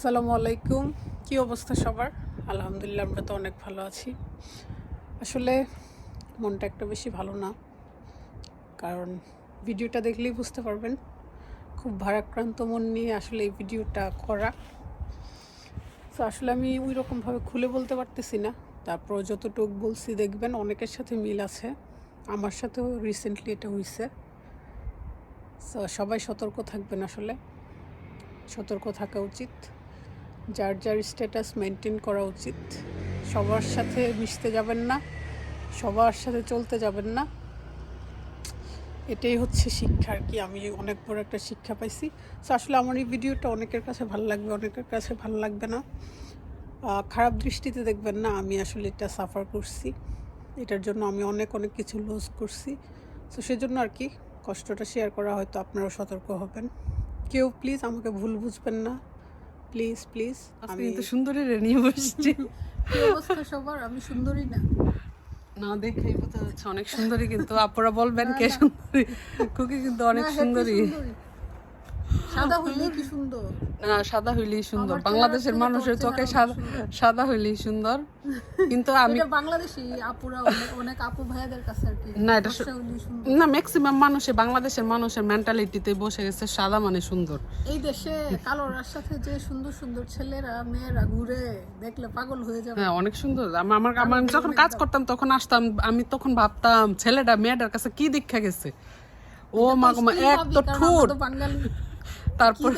আসসালামু আলাইকুম। কি অবস্থা সবার? আলহামদুলিল্লাহ, আমরা তো অনেক ভালো আছি। আসলে মনটা একটা বেশি ভালো না। কারণ ভিডিওটা দেখলেই বুঝতে পারবেন, খুব ভারাক্রান্ত মন নিয়ে আসলে এই ভিডিওটা করা। তো আসলে আমি ওই রকমভাবে খুলে বলতে পারতেছি না। তারপর যতটুক বলছি দেখবেন, অনেকের সাথে মিল আছে। আমার সাথেও রিসেন্টলি এটা হয়েছে সবাই সতর্ক থাকবেন আসলে। সতর্ক থাকা উচিত। যার যার স্ট্যাটাস মেনটেন করা উচিত। সবার সাথে মিশতে যাবেন না, সবার সাথে চলতে যাবেন না। এটাই হচ্ছে শিক্ষা আর কি, আমি অনেক বড় একটা শিক্ষা পাইছি। তো আসলে আমার এই ভিডিওটা অনেকের কাছে ভালো লাগবে, অনেকের কাছে ভালো লাগবে না। খারাপ দৃষ্টিতে দেখবেন না, আমি আসলে এটা সাফার করছি। এটার জন্য আমি অনেক অনেক কিছু লুজ করছি। তো সেজন্য আর কি, কষ্টটা শেয়ার করা হয়তো আপনারাও সতর্ক হবেন। কেউ প্লিজ আমাকে ভুল বুঝবেন না। প্লিজ প্লিজ আমি তো সুন্দরী রে নিয়ে বসছি। অবস্থা সবার? আমি সুন্দরী না। না দেখেই বোঝা যাচ্ছে অনেক সুন্দরী কিন্তু আপুরা বলবেন কে সুন্দরী? কুকি কিন্তু অনেক সুন্দরী। সাদা হইলে কি সুন্দর? না সাদা হইলেই সুন্দর। বাংলাদেশের মানুষের চোখে সাদা হইলেই সুন্দর। কিন্তু আমি বাংলাদেশি আপুরা অনেক আপু ভাইয়াদের কাছে আর কি। না, এটা। না ম্যাক্সিমাম মানুষে বাংলাদেশের মানুষের মেন্টালিটিতে বসে গেছে সাদা মানে সুন্দর। এই দেশে কালোরার সাথে যে সুন্দর সুন্দর ছেলেরা মেয়েরা ঘুরে দেখলে পাগল হয়ে যাবে। হ্যাঁ অনেক সুন্দর। আমার আমার যখন কাজ করতাম তখন আসতাম আমি তখন ভাবতাম ছেলেটা মেয়েটার কাছে কি দীক্ষা গেছে? ও মা এক তো ঠোঁট। তারপর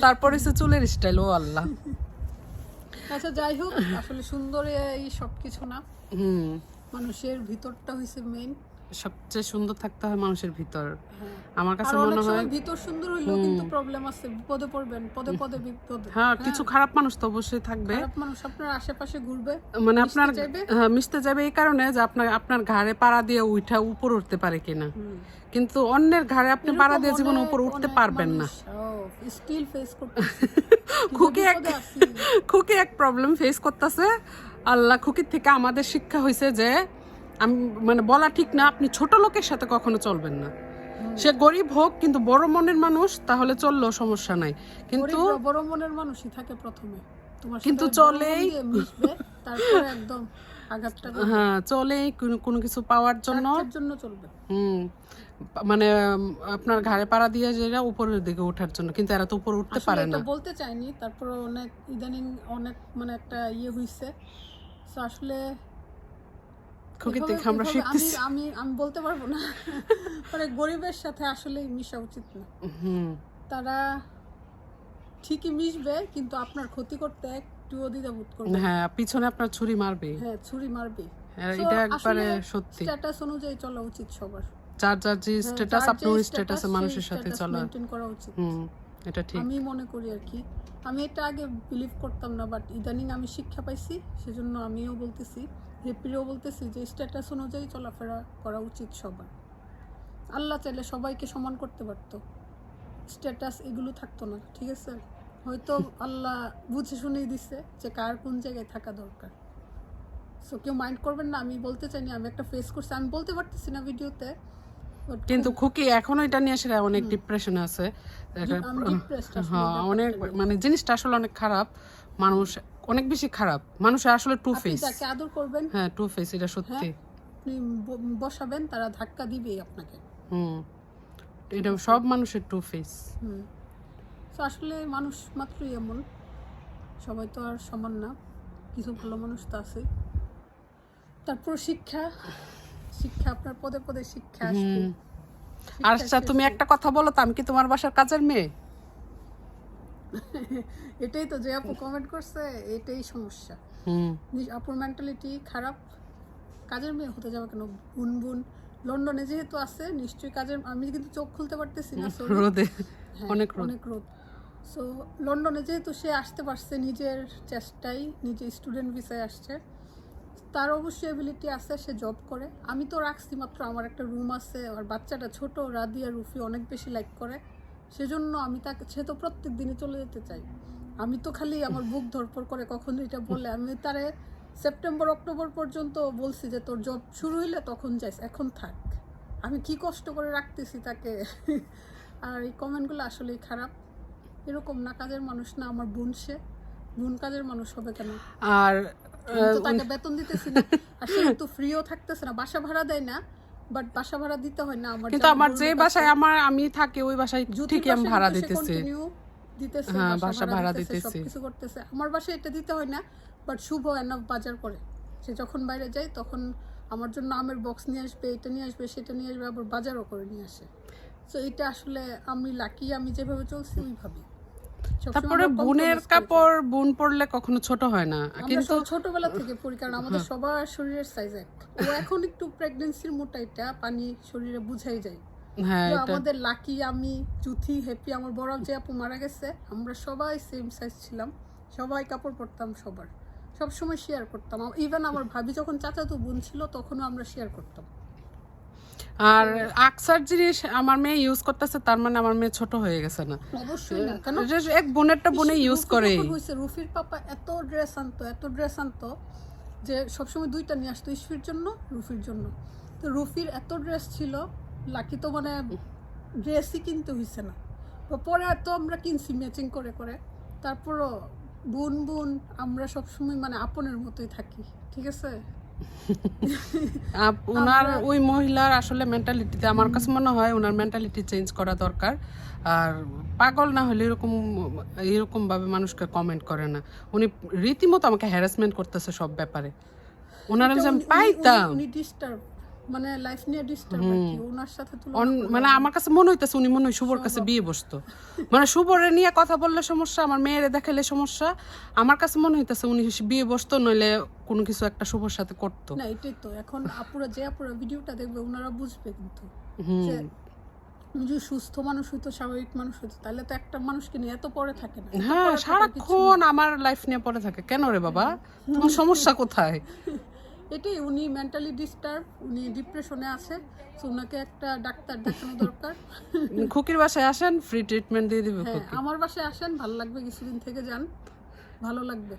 তারপর হচ্ছে চুলের স্টাইল ও আল্লাহ। আচ্ছা যাই হোক আসলে সুন্দর এই সব কিছু না। হুম। মানুষের ভিতরটা হইছে মেইন সবচেয়ে সুন্দর থাকতে হয় মানুষের ভিতর। হ্যাঁ। আমার কাছে মনে হয় ভিতর সুন্দর হইলেও কিন্তু প্রবলেম আছে। বিপদে পড়বেন পদে পদে বিপদ। হ্যাঁ কিছু খারাপ মানুষ তো অবশ্যই থাকবে। খারাপ মানুষ আপনার আশেপাশে ঘুরবে মানে আপনার হ্যাঁ, মিশতে যাবে এই কারণে যে আপনার আপনার ঘাড়ে পাড়া দিয়ে উঠা উপর উঠতে পারে কিনা। কিন্তু অন্যের ঘাড়ে আপনি পাড়া দিয়ে জীবন উপর উঠতে পারবেন না। স্টিল ফেস করতে খুকি এক খুকি এক প্রবলেম ফেস করতেছে। আল্লাহ খুকির থেকে আমাদের শিক্ষা হয়েছে যে আমি মানে বলা ঠিক না আপনি ছোট লোকের সাথে কখনো চলবেন না। সে গরিব হোক কিন্তু বড় মনের মানুষ তাহলে চললেও সমস্যা নাই। কিন্তু বড় মনের মানুষই থাকে প্রথমে। কিন্তু চলেই- তারপরে একদম হ্যাঁ চলে কোনো- কিছু পাওয়ার জন্য। জন্য চলবে। হুম মানে আপনার ঘাড়ে পাড়া দিয়ে যেটা উপরের দিকে ওঠার জন্য কিন্তু এরা তো উপর উঠতে পারে না। বলতে চাইনি তারপর অনেক ইদানিং অনেক মানে একটা ইয়ে হইছে। আসলে খুকি আমরা শিখতেছি। আমি আমি বলতে পারব না। মানে গরিবের সাথে আসলে মিশা উচিত না। তারা ঠিকই মিশবে কিন্তু আপনার ক্ষতি করতে একটুও দ্বিধাবোধ করবে হ্যাঁ পিছনে আপনার ছুরি মারবে হ্যাঁ ছুরি মারবে। হ্যাঁ, এটা একবারে সত্যি। স্ট্যাটাস অনুযায়ী চলা উচিত সবার। যার যার যে স্ট্যাটাস যে ওই স্ট্যাটাসে মানুষের সাথে চলা। করা উচিত। এটা ঠিক। আমি মনে করি আর কি। আমি এটা আগে বিলিভ করতাম না বাট ইদানিং আমি শিক্ষা পাইছি সেজন্য আমিও বলতেছি। হেপিও বলতেছি যে স্ট্যাটাস অনুযায়ী চলাফেরা করা উচিত সবার। আল্লাহ চাইলে সবাইকে সমান করতে পারত। স্ট্যাটাস এগুলো থাকতো না ঠিক আছে? হয়তো আল্লাহ বুঝে শুনেই দিচ্ছে যে কার কোন জায়গায় থাকা দরকার। সো কেউ মাইন্ড করবেন না আমি বলতে চাইনি আমি একটা ফেস করছি। আমি বলতে পারতেছি না ভিডিওতে কিন্তু খুকি এখনও এটা নিয়ে আসলে অনেক ডিপ্রেশন আছে। হ্যাঁ অনেক মানে জিনিসটা আসলে অনেক খারাপ। মানুষ অনেক বেশি খারাপ। মানুষের আসলে টু ফেস যাকে আদর করবেন। হ্যাঁ টু ফেস এটা সত্যি। আপনি ব- বসাবেন তারা ধাক্কা দিবেই আপনাকে। হুম। এটা সব মানুষের টু ফেস হুম। তো আসলে মানুষ মাত্রই এমন। সবাই তো আর সমান না। কিছু ভালো মানুষ তো আছে। তারপর শিক্ষা। শিক্ষা আপনার পদে পদে শিক্ষা আসবে। আর আচ্ছা তুমি একটা কথা বলো তো আমি কি তোমার বাসার কাজের মেয়ে? এটাই তো যে আপু কমেন্ট করছে এটাই সমস্যা। আপুর মেন্টালিটি খারাপ। কাজের মেয়ে হতে যাবে কেন? বুন বুন লন্ডনে যেহেতু আছে নিশ্চয়ই কাজের আমি কিন্তু চোখ খুলতে পারতেছি না রোদে। হ্যাঁ, অনেক রোদ। অনেক রোদ। সো লন্ডনে যেহেতু সে আসতে পারছে নিজের চেষ্টাই নিজে স্টুডেন্ট ভিসায় আসছে তার অবশ্যই এবিলিটি আছে সে জব করে। আমি তো রাখছি মাত্র আমার একটা রুম আছে আর বাচ্চাটা ছোট রাদিয়া রুফি অনেক বেশি লাইক করে। সেজন্য আমি তাকে সে তো প্রত্যেক দিনই চলে যেতে চাই। আমি তো খালি আমার বুক ধরপর করে কখন এটা বলে। আমি তারে সেপ্টেম্বর অক্টোবর পর্যন্ত বলছি যে তোর জব শুরু হইলে তখন যাইস এখন থাক। আমি কি কষ্ট করে রাখতেছি তাকে? আর এই কমেন্টগুলো আসলেই খারাপ। এরকম না কাজের মানুষ না আমার বোন সে। বোন কাজের মানুষ হবে কেন? আর তাকে বেতন দিতেছি না। আর সে তো ফ্রিও থাকতেছে না বাসা ভাড়া দেয় না। বাট বাসা ভাড়া দিতে হয় না আমার কিন্তু আমার যে বাসায় আমার আমি থাকি ওই বাসায় ঠিকই আমি ভাড়া দিতেছি। দিতেছে, হ্যাঁ, বাসা ভাড়া দিতেছে। সবকিছু করতেছে। আমার বাসায় এটা দিতে হয় না বাট শুভ এনাফ বাজার করে। সে যখন বাইরে যায় তখন আমার জন্য আমের বক্স নিয়ে আসবে এটা নিয়ে আসবে সেটা নিয়ে আসবে আবার বাজারও করে নিয়ে আসে। তো এটা আসলে আমি লাকি আমি যেভাবে চলছি ওইভাবে সবসময় তারপরে বোনের কাপড় বোন পরলে কখনো ছোট হয় না। কিন্তু ছোটবেলা থেকে পড়ি কারণ আমাদের সবার শরীরের সাইজ এক। ও এখন একটু প্রেগনেন্সির মোটাইটা পানি শরীরে বুঝাই যায়। হ্যাঁ আমাদের লাকি আমি জুথি হ্যাপি আমার বড় যে আপু মারা গেছে। আমরা সবাই সেম সাইজ ছিলাম। সবাই কাপড় পরতাম সবার। সব সময় শেয়ার করতাম। ইভেন আমার ভাবি যখন চাচাতো বোন ছিল তখনও আমরা শেয়ার করতাম। আর আকসার জিনিস আমার মেয়ে ইউজ করতেছে তার মানে আমার মেয়ে ছোট হয়ে গেছে না। অবশ্যই না কেন? এক বোনেরটা বোনে ইউজ করে রুফির পাপা এত ড্রেস আনতো এত ড্রেস আনতো যে সবসময় দুইটা নিয়ে আসতো ইসফির জন্য রুফির জন্য। তো রুফির এত ড্রেস ছিল লাকি তো মানে ড্রেসই কিনতে হয়েছে না। পরে তো আমরা কিনছি ম্যাচিং করে করে তারপরও বোন বোন আমরা সবসময় মানে আপনের মতোই থাকি ঠিক আছে? ওনার ওই মহিলার আসলে মেন্টালিটিতে আমার কাছে মনে হয় ওনার মেন্টালিটি চেঞ্জ করা দরকার। আর পাগল না হলে এরকম এরকম ভাবে মানুষকে কমেন্ট করে না। উনি রীতিমতো আমাকে হ্যারাসমেন্ট করতেছে সব ব্যাপারে। ওনার যে আমি উনি- উনি- পাইতাম। উনি ডিস্টার্ব মানে লাইফ নিয়ে ডিস্টার্ব কি ওনার সাথে অন- মানে আমার কাছে মনে হইতেছে উনি মনে হয় শুভর কাছে বিয়ে বসতো। মানে শুভরে নিয়ে কথা বললে সমস্যা আমার মেয়েরে দেখালে সমস্যা। আমার কাছে মনে হইতেছে উনি বিয়ে বসতো নইলে কোনো কিছু একটা শুভর সাথে করতো। না এটাই তো। এখন আপুরা যে আপুরা ভিডিওটা দেখবে ওনারা বুঝবে কিন্তু যে যদি সুস্থ মানুষ হইতো স্বাভাবিক মানুষ হইতো তাহলে তো একটা মানুষকে নিয়ে এত পরে থাকে না। হ্যাঁ সারাক্ষণ আমার লাইফ নিয়ে পড়ে থাকে। কেন রে বাবা? তোমার সমস্যা কোথায়। এটাই উনি মেন্টালি ডিস্টার্ব উনি ডিপ্রেশনে আছে তো ওনাকে একটা ডাক্তার দেখানো দরকার। খুকির বাসায় আসেন ফ্রি ট্রিটমেন্ট দিয়ে দিবে হ্যাঁ আমার বাসায় আসেন ভালো লাগবে কিছুদিন থেকে যান ভালো লাগবে।